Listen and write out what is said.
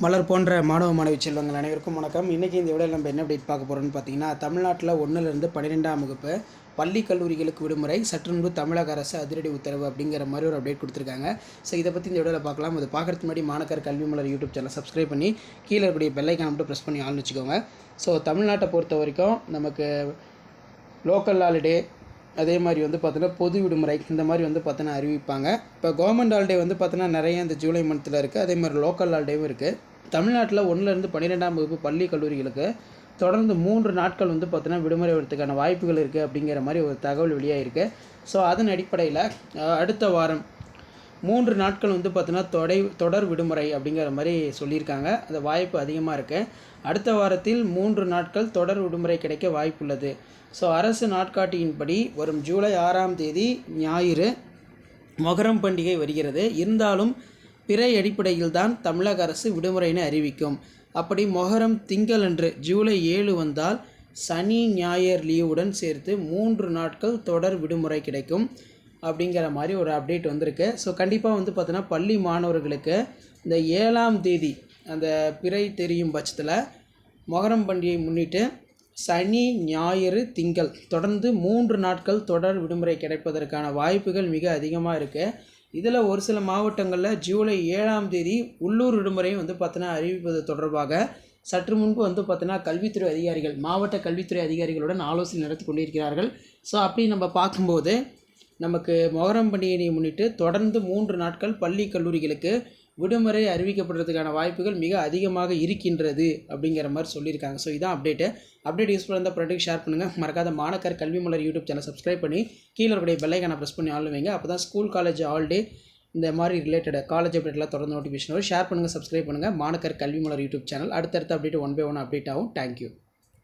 மலர் போன்ற மாணவ மாணவி செல்வங்கள் அனைவருக்கும் வணக்கம். இன்றைக்கி இந்த விட நம்ம என்ன அப்டேட் பார்க்க போகிறோம்னு பார்த்தீங்கன்னா தமிழ்நாட்டில் ஒன்றுலேருந்து பன்னிரெண்டாம் வகுப்பு பள்ளி கல்லூரிகளுக்கு விடுமுறை சற்று முன்பு தமிழக அரசு அதிரடி உத்தரவு அப்படிங்கிற மாதிரி ஒரு அப்டேட் கொடுத்துருக்காங்க. ஸோ இதை பற்றி இந்த வீடியோவில் பார்க்கலாம். அது பார்க்குறதுக்கு முன்னாடி மாணக்கர் கல்வி மலர் யூடியூப் சேனல் சப்ஸ்கிரைப் பண்ணி கீழே இருக்கக்கூடிய பெல்லைக்கான மட்டும் ப்ரெஸ் பண்ணி ஆள்னு வச்சுக்கோங்க. ஸோ தமிழ்நாட்டை பொறுத்த வரைக்கும் நமக்கு லோக்கல் ஹாலிடே அதே மாதிரி வந்து பார்த்தோன்னா பொது விடுமுறை இந்த மாதிரி வந்து பார்த்தோன்னா அறிவிப்பாங்க. இப்போ கவர்மெண்ட் ஹாலிடே வந்து பார்த்தோன்னா நிறைய இந்த ஜூலை மந்த்தில் இருக்குது அதே மாதிரி லோக்கல் ஹாலிடேவும் இருக்குது தமிழ்நாட்டில் ஒன்றுலேருந்து பன்னிரெண்டாம் வகுப்பு பள்ளி கல்லூரிகளுக்கு தொடர்ந்து மூன்று நாட்கள் வந்து பார்த்தோன்னா விடுமுறை வரதுக்கான வாய்ப்புகள் இருக்குது அப்படிங்கிற மாதிரி ஒரு தகவல் வெளியாகிருக்கு ஸோ அதன் அடிப்படையில் அடுத்த வாரம் மூன்று நாட்கள் வந்து பார்த்தோன்னா தொடை தொடர் விடுமுறை அப்படிங்கிற மாதிரி சொல்லியிருக்காங்க. அந்த வாய்ப்பு அதிகமாக இருக்குது அடுத்த வாரத்தில் மூன்று நாட்கள் தொடர் விடுமுறை கிடைக்க வாய்ப்புள்ளது. ஸோ அரசு நாட்காட்டியின்படி வரும் ஜூலை ஆறாம் தேதி ஞாயிறு மொகரம் பண்டிகை வருகிறது. இருந்தாலும் பிறை அடிப்படையில் தான் தமிழக அரசு விடுமுறைன்னு அறிவிக்கும். அப்படி மொஹரம் திங்களன்று ஜூலை ஏழு வந்தால் சனி ஞாயிறு லீவுடன் சேர்த்து மூன்று நாட்கள் தொடர் விடுமுறை கிடைக்கும். அப்படிங்கிற மாதிரி ஒரு அப்டேட் வந்திருக்கு. ஸோ கண்டிப்பாக வந்து பார்த்தோன்னா பள்ளி மாணவர்களுக்கு இந்த ஏழாம் தேதி அந்த பிறை தெரியும் பட்சத்தில் மொகரம் பண்டிகையை முன்னிட்டு சனி ஞாயிறு திங்கள் தொடர்ந்து மூன்று நாட்கள் தொடர் விடுமுறை கிடைப்பதற்கான வாய்ப்புகள் மிக அதிகமாக இருக்குது இதில் ஒரு சில மாவட்டங்களில் ஜூலை ஏழாம் தேதி உள்ளூர் விடுமுறையும் வந்து பார்த்தோன்னா அறிவிப்பது தொடர்பாக சற்று முன்பு வந்து பார்த்தோன்னா கல்வித்துறை அதிகாரிகள் மாவட்ட கல்வித்துறை அதிகாரிகளுடன் ஆலோசனை நடத்தி கொண்டிருக்கிறார்கள். ஸோ அப்படி நம்ம பார்க்கும்போது நமக்கு மொஹரம் பண்டிகையை முன்னிட்டு தொடர்ந்து மூன்று நாட்கள் பள்ளி கல்லூரிகளுக்கு விடுமுறை அறிவிக்கப்படுறதுக்கான வாய்ப்புகள் மிக அதிகமாக இருக்கின்றது அப்படிங்கிற மாதிரி சொல்லியிருக்காங்க. ஸோ இதான் அப்டேட்டு அப்டேட் யூஸ்ஃபுல்லாக இருந்தால் ப்ராடக்ட் ஷேர் பண்ணுங்கள் மறக்காத மாணக்கர் கல்வி மலர் யூடியூப் சேனல் சப்ஸ்கிரைப் பண்ணி கீழே இருக்கக்கூடிய பெல்லைக்கான ப்ரெஸ் பண்ணி ஆள் வைங்க. அப்போ தான் ஸ்கூல் காலேஜ் ஆல்டே இந்த மாதிரி ரிலேட்டட் காலேஜ் அப்டேட்லாம் தொடர்ந்து நோட்டிஃபிகேஷன் வரும். ஷேர் பண்ணுங்கள் சப்ஸ்கிரைப் பண்ணுங்கள் மாணக்கர் கல்வி மலர் யூடியூப் சேனல் அடுத்தடுத்த update one by one update ஆகும். Thank you